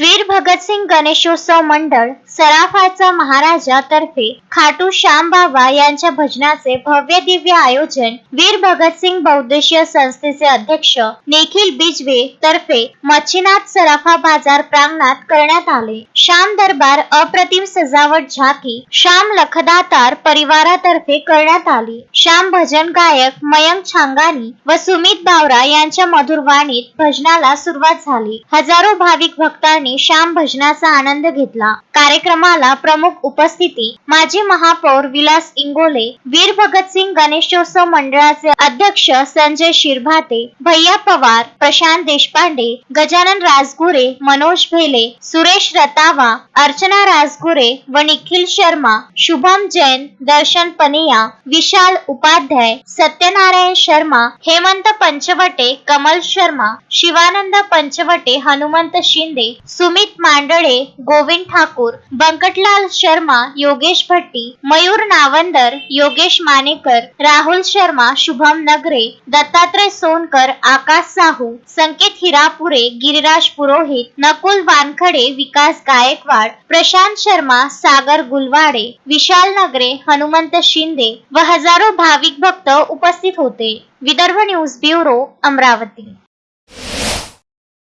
वीर भगतसिंग गणेशोत्सव मंडळ सराफाचा महाराजा तर्फे खाटू श्याम बाबा यांच्या भजनाचे भव्य दिव्य आयोजन वीर भगतसिंग बौद्धिशीय संस्थेचे अध्यक्ष निखिल बिजवे तर्फे मच्छीनाथ सराफा बाजार प्रांगणात करण्यात आले. श्याम दरबार अप्रतिम सजावट झाकी श्याम लखदातार परिवारातर्फे करण्यात आली. श्याम भजन गायक मयंक छांगानी व सुमित बावरा यांच्या मधुर वाणीत भजनाला सुरुवात झाली. हजारो भाविक भक्तांनी यांनी श्याम भजनाचा आनंद घेतला. कार्यक्रमाला प्रमुख उपस्थिती माजी महापौर विलास इंगोले वीर भगतसिंग गणेशोत्सव मंडळाचे अध्यक्ष संजय शिरभाते भैया पवार प्रशांत देशपांडे गजानन राजगुरे मनोज भेले सुरेश रतावा अर्चना राजगुरे व निखिल शर्मा शुभम जैन दर्शन पनिया विशाल उपाध्याय सत्यनारायण शर्मा हेमंत पंचवटे कमल शर्मा शिवानंद पंचवटे हनुमंत शिंदे सुमित मांडळे गोविंद ठाकूर बंकटलाल शर्मा योगेश भट्टी मयूर नावंदर योगेश मानेकर राहुल शर्मा शुभम नगरे दत्तात्रय सोनकर आकाश साहू संकेत हिरापुरे गिरिराज पुरोहित नकुल वानखडे विकास गायकवाड प्रशांत शर्मा सागर गुलवाडे विशाल नगरे हनुमंत शिंदे व हजारो भाविक भक्त उपस्थित होते. Vidarbha news bureau Amravati.